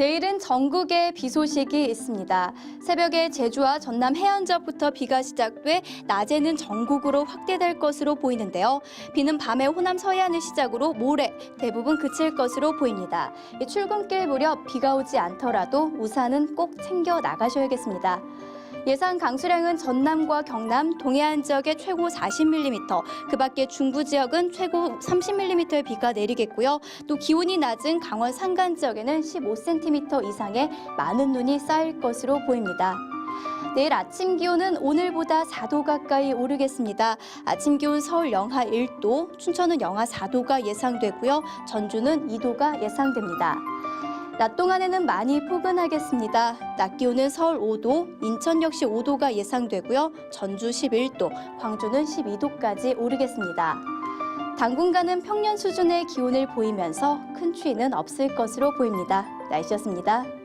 내일은 전국에 비 소식이 있습니다. 새벽에 제주와 전남 해안 지역부터 비가 시작돼 낮에는 전국으로 확대될 것으로 보이는데요. 비는 밤에 호남 서해안을 시작으로 모레 대부분 그칠 것으로 보입니다. 이 출근길 무렵 비가 오지 않더라도 우산은 꼭 챙겨 나가셔야겠습니다. 예상 강수량은 전남과 경남, 동해안 지역에 최고 40mm, 그 밖에 중부 지역은 최고 30mm의 비가 내리겠고요. 또 기온이 낮은 강원 산간 지역에는 15cm 이상의 많은 눈이 쌓일 것으로 보입니다. 내일 아침 기온은 오늘보다 4도 가까이 오르겠습니다. 아침 기온 서울 영하 1도, 춘천은 영하 4도가 예상되고요. 전주는 2도가 예상됩니다. 낮 동안에는 많이 포근하겠습니다. 낮 기온은 서울 5도, 인천 역시 5도가 예상되고요. 전주 11도, 광주는 12도까지 오르겠습니다. 당분간은 평년 수준의 기온을 보이면서 큰 추위는 없을 것으로 보입니다. 날씨였습니다.